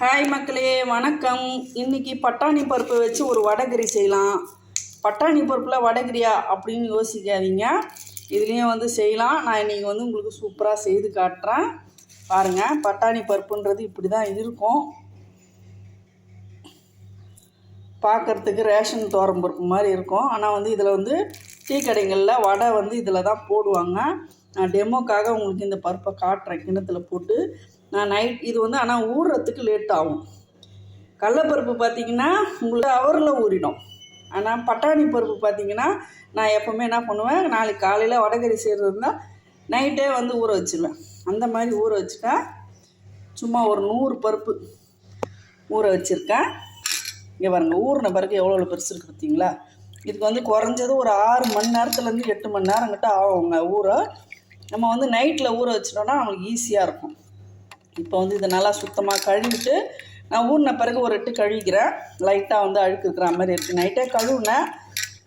Hi மக்களே வணக்கம். இன்றைக்கி பட்டாணி பருப்பு வச்சு ஒரு வடகரி செய்யலாம். பட்டாணி பருப்பில் வடகரியா அப்படின்னு யோசிக்காதீங்க. இதுலேயும் வந்து செய்யலாம். நான் இன்றைக்கி வந்து உங்களுக்கு சூப்பராக செய்து காட்டுறேன். பாருங்கள் பட்டாணி பருப்புன்றது இப்படி தான் இருக்கும். பார்க்குறதுக்கு ரேஷன் தோரம் பருப்பு மாதிரி இருக்கும். ஆனால் வந்து இதில் வந்து டீ கடைகளில் வடை வந்து இதில் தான் போடுவாங்க. நான் டெமோக்காக உங்களுக்கு இந்த பருப்பை காட்டுறேன். கிணத்துல போட்டு நான் நைட் இது வந்து ஆனால் ஊறுறதுக்கு லேட் ஆகும். கடலப்பருப்பு பார்த்தீங்கன்னா உங்களுக்கு அவரில் ஊறிடும். ஆனால் பட்டாணி பருப்பு பார்த்தீங்கன்னா நான் எப்போவுமே என்ன பண்ணுவேன் நாளைக்கு காலையில் வடகறி செய்கிறதுனா நைட்டே வந்து ஊற வச்சிருவேன். அந்த மாதிரி ஊற வச்சுட்டா சும்மா ஒரு நூறு பருப்பு ஊற வச்சுருக்கேன். இங்கே பாருங்க ஊறின பிறகு எவ்வளோ எவ்வளோ பெருசு இருக்கு பார்த்தீங்களா இதுக்கு வந்து குறைஞ்சது ஒரு ஆறு மணி நேரத்துலேருந்து எட்டு மணி நேரம் கிட்ட ஆகுங்க ஊற. நம்ம வந்து நைட்டில் ஊற வச்சிட்டோன்னா நம்மளுக்கு ஈஸியாக இருக்கும். இப்போ வந்து இதை நல்லா சுத்தமாக கழுவிட்டு நான் ஊறின பிறகு ஒரு எட்டு கழுவிக்கிறேன். லைட்டாக வந்து அழுக்கு இருக்கிற மாதிரி இருக்குது நைட்டே கழுவுனேன்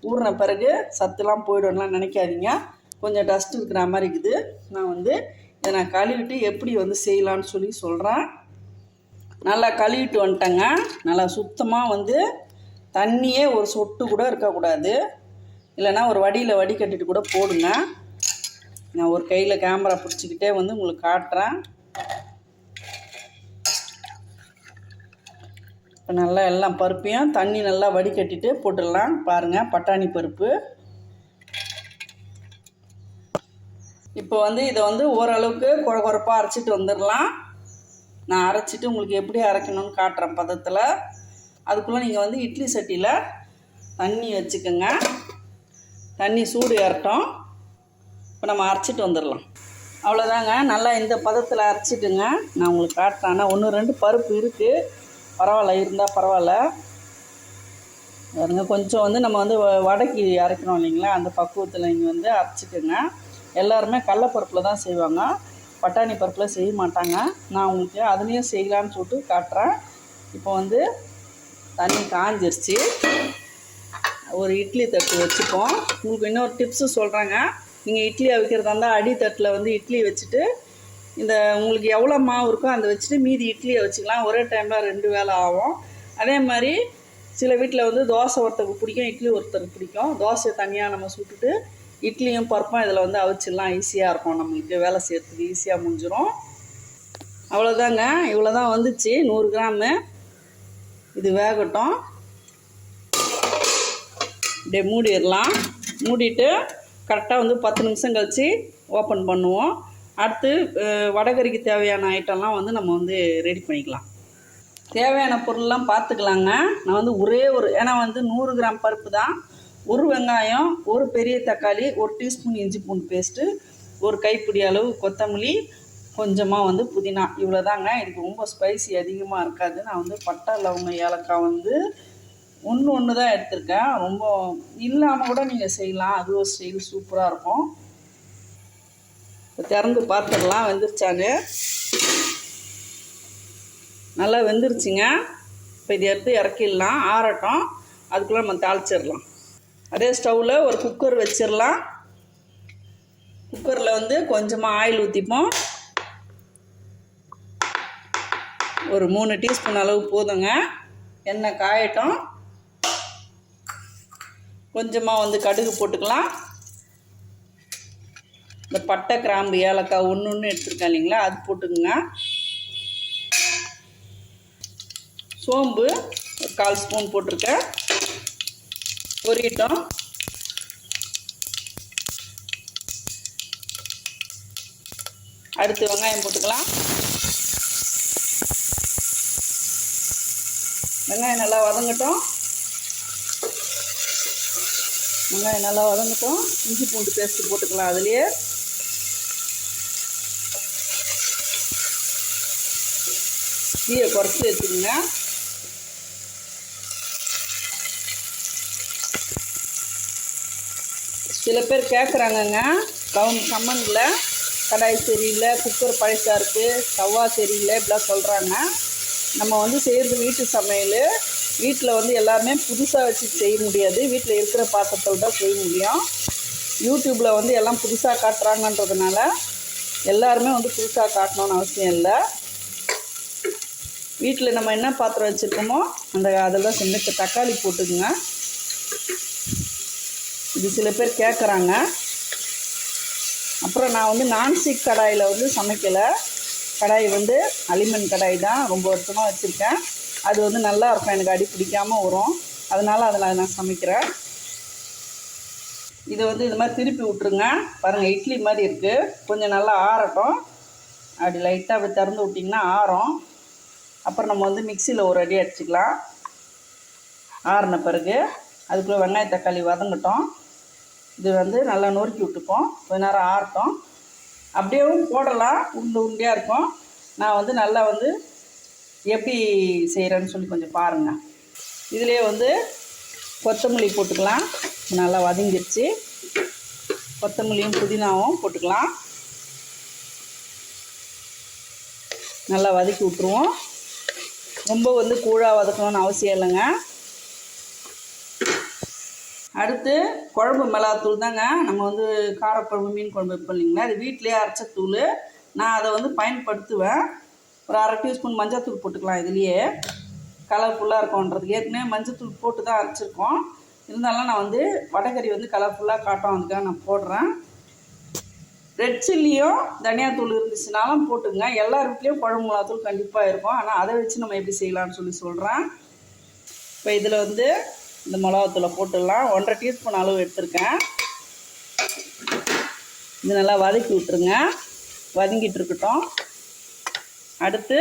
ஊறின பிறகு சத்துலாம் போயிடும்லாம் நினைக்காதீங்க. கொஞ்சம் டஸ்ட் இருக்கிற மாதிரி இருக்குது. நான் வந்து இதை நான் கழுவிட்டு எப்படி வந்து செய்யலான்னு சொல்லி சொல்கிறேன் நல்லா கழுவிட்டு வந்துட்டேங்க. நல்லா சுத்தமாக வந்து தண்ணியே ஒரு சொட்டு கூட இருக்கக்கூடாது. இல்லைன்னா ஒரு வடியில் வடிகட்டிட்டு கூட போடுங்க. நான் ஒரு கையில் கேமரா பிடிச்சிக்கிட்டே வந்து உங்களுக்கு காட்டுறேன். இப்போ நல்லா எல்லாம் பருப்பையும் தண்ணி நல்லா வடிகட்டிட்டு போட்டுடலாம். பாருங்கள் பட்டாணி பருப்பு. இப்போ வந்து இதை வந்து ஓரளவுக்கு குற குறப்பாக அரைச்சிட்டு வந்துடலாம். நான் அரைச்சிட்டு உங்களுக்கு எப்படி அரைக்கணும்னு காட்டுறேன் பதத்தில். அதுக்குள்ளே நீங்கள் வந்து இட்லி சட்டியில் தண்ணி வச்சுக்கோங்க. தண்ணி சூடு ஏறட்டும். இப்போ நம்ம அரைச்சிட்டு வந்துடலாம். அவ்வளோதாங்க நல்லா இந்த பதத்தில் அரைச்சிட்டுங்க. நான் உங்களுக்கு காட்டுறேன். ஆனால் ஒன்று ரெண்டு பருப்பு இருக்குது பரவாயில்ல இருந்தால் பரவாயில்ல. பாருங்க கொஞ்சம் வந்து நம்ம வந்து வ- வடைக்கு அரைக்கிறோம் இல்லைங்களா? அந்த பக்குவத்தில் நீங்கள் வந்து அரைச்சிக்கோங்க. எல்லாருமே கடலப்பருப்பில் தான் செய்வாங்க. பட்டாணி பருப்பில் செய்ய மாட்டாங்க. நான் உங்களுக்கு அதுலேயும் செய்யலான்னு சொல்லிட்டு காட்டுறேன். இப்போ வந்து தண்ணி காஞ்சிருச்சு. ஒரு இட்லி தட்டு வச்சுப்போம். உங்களுக்கு இன்னொரு டிப்ஸு சொல்கிறாங்க நீங்கள் இட்லி அவிக்கிறதா இருந்தால் அடி தட்டில் வந்து இட்லி வச்சுட்டு இந்த உங்களுக்கு எவ்வளோ மாவு இருக்கோ அதை வச்சுட்டு மீதி இட்லியை வச்சுக்கலாம். ஒரே டைமில் ரெண்டு வேலை ஆகும். அதே மாதிரி சில வீட்டில் வந்து தோசை ஒருத்தருக்கு பிடிக்கும் இட்லி ஒருத்தருக்கு பிடிக்கும். தோசையை தனியாக நம்ம சுட்டுட்டு இட்லியும் பருப்பும் இதில் வந்து அவிச்சிடலாம். ஈஸியாக இருக்கும். நம்மளுக்கு வேலை செய்யறதுக்கு ஈஸியாக முடிஞ்சிடும் அவ்வளோதாங்க இவ்வளோ தான் வந்துச்சு. நூறு கிராமு. இது வேகட்டும். அப்படியே மூடிடலாம். மூடிட்டு கரெக்டாக வந்து பத்து நிமிஷம் கழித்து ஓப்பன் பண்ணுவோம். அடுத்து வடகறிக்கு தேவையான ஐட்டம்லாம் வந்து நம்ம வந்து ரெடி பண்ணிக்கலாம். தேவையான பொருள்லாம் பார்த்துக்கலாங்க. நான் வந்து ஒரே ஒரு ஏன்னா வந்து நூறு கிராம் பருப்பு தான். ஒரு வெங்காயம் ஒரு பெரிய தக்காளி ஒரு டீஸ்பூன் இஞ்சி பூண்டு பேஸ்ட்டு ஒரு கைப்பிடி அளவு கொத்தமல்லி கொஞ்சமாக வந்து புதினா. இவ்வளோ தாங்க இதுக்கு ரொம்ப ஸ்பைசி அதிகமாக இருக்காது. நான் வந்து பட்டை லவங்க ஏலக்காய் வந்து ஒன்று ஒன்று தான் எடுத்திருக்கேன். ரொம்ப இல்லாமல் கூட நீங்கள் செய்யலாம். அது ஒரு ஸ்டைல் சூப்பராக இருக்கும். திறந்து பார்த்துடலாம் வெந்துருச்சான்னு. நல்லா வெந்துருச்சுங்க. இப்போ இதை எடுத்து இறக்கிடலாம் ஆறட்டும். அதுக்குள்ளே நம்ம தாளிச்சிடலாம். அதே ஸ்டவ்வில் ஒரு குக்கர் வச்சிடலாம். குக்கரில் வந்து கொஞ்சமாக ஆயில் ஊற்றிப்போம். ஒரு மூணு டீஸ்பூன் அளவு போதுங்க. எண்ணெய் காயட்டும். கொஞ்சமாக வந்து கடுகு போட்டுக்கலாம். இந்த பட்டை கிராம்பு ஏலக்காய் ஒன்று ஒன்று எடுத்துருக்கேன் இல்லைங்களா? அது போட்டுக்குங்க. சோம்பு ஒரு கால் ஸ்பூன் போட்டிருக்கேன். பொரியட்டும் அடுத்து வெங்காயம் போட்டுக்கலாம். வெங்காயம் நல்லா வதங்கட்டும். வெங்காயம் நல்லா வதங்கட்டும். இஞ்சி பூண்டு பேஸ்ட்டு போட்டுக்கலாம் அதுலேயே. தீயை குறைச்சி வச்சுக்கோங்க சில பேர் கேட்குறாங்கங்க கவுன் கம்மனில் கடாய் சரியில்லை குக்கர் பழசாக இருக்குது தவா சரியில்லை இப்படிலாம் சொல்கிறாங்க நம்ம வந்து செய்கிறது வீட்டு சமையல். வீட்டில் வந்து எல்லாமே புதுசாக வச்சு செய்ய முடியாது. வீட்டில் இருக்கிற பாத்திரத்தில் தான் செய்ய முடியும். யூடியூப்பில் வந்து எல்லாம் புதுசாக காட்டுறாங்கன்றதுனால எல்லாருமே வந்து புதுசாக காட்டணும்னு அவசியம் இல்லை. வீட்டில் நம்ம என்ன பாத்திரம் வச்சுருக்கோமோ அந்த அதெல்லாம் செஞ்சு தக்காளி போட்டுக்குங்க. இது சில பேர் கேட்குறாங்க. அப்புறம் நான் வந்து நான்ஸ்டிக் கடாயில் வந்து சமைக்கலை. கடாய் வந்து அலிமன் கடாய் தான் ரொம்ப வருஷமாக வச்சுருக்கேன். அது வந்து நல்லா இருக்கும் எனக்கு அடி பிடிக்காமல் வரும். அதனால் அதில் நான் சமைக்கிறேன். இதை வந்து இது மாதிரி திருப்பி விட்ருங்க பாருங்கள் இட்லி மாதிரி இருக்குது. கொஞ்சம் நல்லா ஆறட்டும். அப்படி லைட்டாக அப்படி திறந்து விட்டிங்கன்னா ஆறும். அப்புறம் நம்ம வந்து மிக்சியில் ஒரு அடி அடிச்சுக்கலாம். ஆறின பிறகு அதுக்குள்ளே வெங்காய தக்காளி வதங்கட்டும். இது வந்து நல்லா நொறுக்கி விட்டுப்போம். கொஞ்ச நேரம் ஆறட்டும். அப்படியேவும் போடலாம். உண்டு உருண்டையாக இருக்கும். நான் வந்து நல்லா வந்து எப்படி செய்கிறேன்னு சொல்லி கொஞ்சம் பாருங்கள் இதிலே வந்து கொத்தமல்லி போட்டுக்கலாம். நல்லா வதங்கிடுச்சு கொத்தமல்லியும் புதினாவும் போட்டுக்கலாம். நல்லா வதக்கி விட்ருவோம் ரொம்ப வந்து கூழாக வதக்கணும்னு அவசியம் இல்லைங்க. அடுத்து குழம்பு மிளகாத்தூள் தாங்க. நம்ம வந்து காரக்குழம்பு மீன் குழம்பு வைப்போம் இல்லைங்களா? அது வீட்டிலேயே அரைச்ச தூள். நான் அதை வந்து பயன்படுத்துவேன். ஒரு அரை டீஸ்பூன் மஞ்சள்தூள் போட்டுக்கலாம் இதுலேயே. கலர்ஃபுல்லாக இருக்கும்ன்றதுக்கு. ஏற்கனவே மஞ்சள்தூள் போட்டு தான் அரைச்சிருக்கோம். இருந்தாலும் நான் வந்து வடகறி வந்து கலர்ஃபுல்லாக காட்டும். அதுக்காக நான் போடுறேன். ரெட் சில்லியும் தனியாத்தூள் இருந்துச்சுனாலும் போட்டுங்க. எல்லார் வீட்லேயும் குழம்பு மிளகாத்தூள் கண்டிப்பாக இருக்கும். ஆனால் அதை வச்சு நம்ம எப்படி செய்யலாம்னு சொல்லி சொல்கிறேன் இப்போ இதில் வந்து இந்த மிளகாத்தூளை போட்டுடலாம். ஒன்றரை டீஸ்பூன் அளவு எடுத்திருக்கேன். இது நல்லா வதக்கி விட்டுருங்க. வதங்கிட்டு இருக்கட்டும். அடுத்து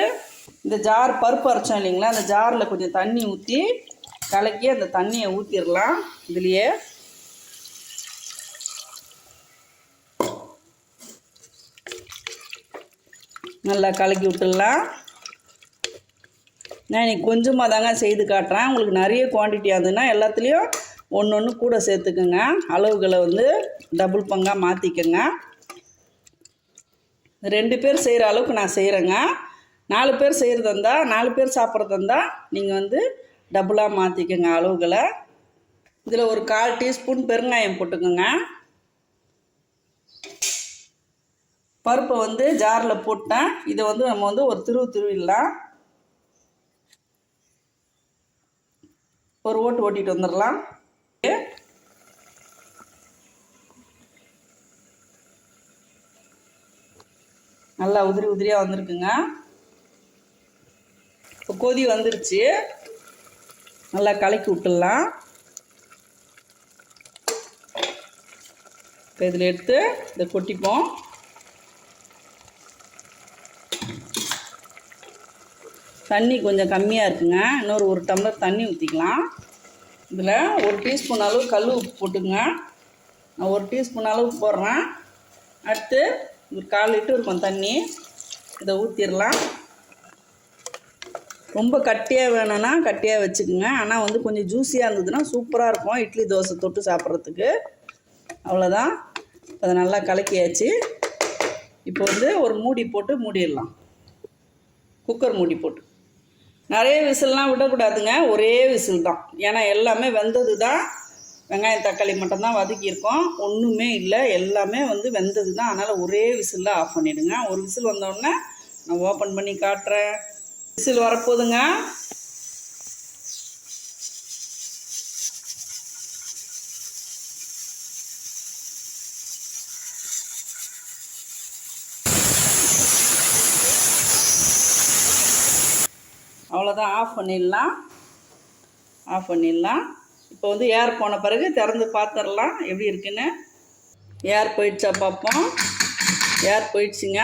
இந்த ஜார் பருப்பு அரைச்சோம் இல்லைங்களா? அந்த ஜாரில் கொஞ்சம் தண்ணி ஊற்றி கலக்கி அந்த தண்ணியை ஊற்றிடலாம் இதுலேயே நல்லா கலக்கி விட்டுடலாம். நான் இன்றைக்கி கொஞ்சமாக தாங்க செய்து காட்டுறேன். உங்களுக்கு நிறைய குவான்டிட்டி ஆகுதுன்னா எல்லாத்துலேயும் ஒன்று ஒன்று கூட சேர்த்துக்குங்க. அளவுகளை வந்து டபுள் பங்காக மாற்றிக்கங்க ரெண்டு பேர் செய்கிற அளவுக்கு நான் செய்கிறேங்க நாலு பேர் செய்கிறது இருந்தால் நாலு பேர் சாப்பிட்றது இருந்தால் நீங்கள் வந்து டபுளாக மாற்றிக்கோங்க அளவுகளை. இதில் ஒரு கால் டீஸ்பூன் பெருங்காயம் போட்டுக்கோங்க. பருப்பை வந்து ஜாரில் போட்டேன். இதை வந்து நம்ம வந்து ஒரு திருவு திருவிடலாம். ஒரு ஓட்டு ஓட்டிட்டு வந்துடலாம். நல்லா உதிரி உதிரியாக வந்திருக்குங்க. இப்போ கொதி வந்துருச்சு. நல்லா கலக்கி விட்டுடலாம். இப்போ இதில் எடுத்து இதை கொட்டிப்போம். தண்ணி கொஞ்சம் கம்மியாக இருக்குங்க. இன்னொரு ஒரு டம்ளர் தண்ணி ஊற்றிக்கலாம் இதில் ஒரு டீஸ்பூன் அளவு கல் உப்பு போட்டுங்க நான் ஒரு டீஸ்பூன் அளவு போடுறேன். அடுத்து ஒரு கால் லிட்டர் இருக்கும் தண்ணி இதை ஊற்றிடலாம் ரொம்ப கட்டியாக வேணும்னா கட்டியாக வச்சுக்கோங்க. ஆனால் வந்து கொஞ்சம் ஜூஸியாக இருந்ததுன்னா சூப்பராக இருக்கும். இட்லி தோசை தொட்டு சாப்பிட்றதுக்கு. அவ்வளோதான் அதை நல்லா கலக்கியாச்சு. இப்போ வந்து ஒரு மூடி போட்டு மூடிடலாம். குக்கர் மூடி போட்டு. நிறைய விசில்லாம் விடக்கூடாதுங்க. ஒரே விசில் தான். ஏன்னா எல்லாமே வெந்தது தான் வெங்காயம் தக்காளி மட்டும்தான் வதக்கியிருக்கோம். ஒன்றுமே இல்லை. எல்லாமே வந்து வெந்தது தான் அதனால் ஒரே விசிலில் ஆஃப் பண்ணிவிடுங்க ஒரு விசில் வந்தோடனே நான் ஓப்பன் பண்ணி காட்டுறேன். விசில் வரப்போகுதுங்க. அவ்வளோதான் ஆஃப் பண்ணிடலாம். ஆஃப் பண்ணிடலாம். இப்போ வந்து ஏர் போன பிறகு திறந்து பார்த்துடலாம். எப்படி இருக்குன்னு? ஏர் போயிடுச்சா பார்ப்போம். ஏர் போயிடுச்சுங்க.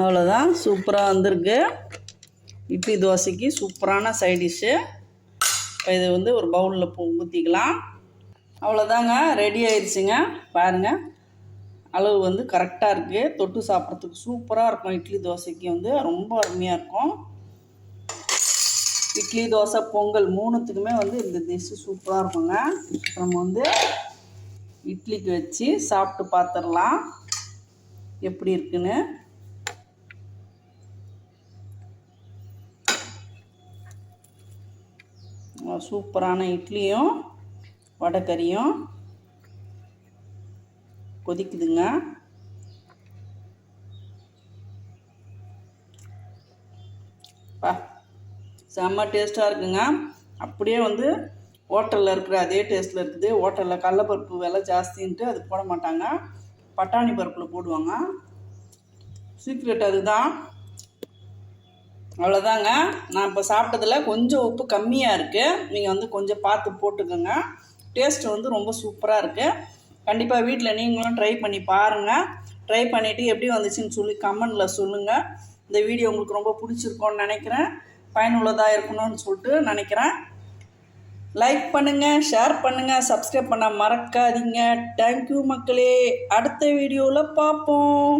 அவ்வளோதான் சூப்பராக வந்திருக்கு. இட்லி தோசைக்கு சூப்பரான சைடிஷ்ஷு இப்போ இதை வந்து ஒரு பவுலில் ஊற்றிக்கலாம் அவ்வளோதாங்க ரெடி ஆயிடுச்சுங்க. பாருங்கள் அளவு வந்து கரெக்டாக இருக்குது தொட்டு சாப்பிட்றதுக்கு சூப்பராக இருக்கும். இட்லி தோசைக்கு வந்து ரொம்ப அருமையாக இருக்கும். இட்லி தோசை பொங்கல் மூணுத்துக்குமே வந்து இந்த டிஷ்ஷு சூப்பராக இருக்குங்க. நம்ம வந்து இட்லிக்கு வச்சு சாப்பிட்டு பார்த்துடலாம் எப்படி இருக்குன்னு. சூப்பரான இட்லியும் வடைக்கறியும் கொதிக்குதுங்க. பா செம்ம டேஸ்ட்டாக இருக்குங்க. அப்படியே வந்து ஹோட்டலில் இருக்கிற அதே டேஸ்ட்டில் இருக்குது. ஹோட்டலில் கடலப்பருப்பு விலை ஜாஸ்தின்ட்டு அது போட மாட்டாங்க. பட்டாணி பருப்பில் போடுவாங்க. சீக்ரெட் அதுதான். அவ்வளோதாங்க. நான் இப்போ சாப்பிட்டதில் கொஞ்சம் உப்பு கம்மியாக இருக்குது நீங்கள் வந்து கொஞ்சம் பார்த்து போட்டுக்கோங்க. டேஸ்ட் வந்து ரொம்ப சூப்பராக இருக்குது கண்டிப்பாக வீட்டில் நீங்களும் ட்ரை பண்ணி பாருங்கள் ட்ரை பண்ணிவிட்டு எப்படி வந்துச்சுன்னு சொல்லி கமெண்டில் சொல்லுங்கள் இந்த வீடியோ உங்களுக்கு ரொம்ப பிடிச்சிருக்கோன்னு நினைக்கிறேன். பயனுள்ளதாக இருக்கணும்னு சொல்லிட்டு நினைக்கிறேன். லைக் பண்ணுங்கள் ஷேர் பண்ணுங்கள் சப்ஸ்கிரைப் பண்ண மறக்காதீங்க. தேங்க்யூ மக்களே. அடுத்த வீடியோவில் பார்ப்போம்.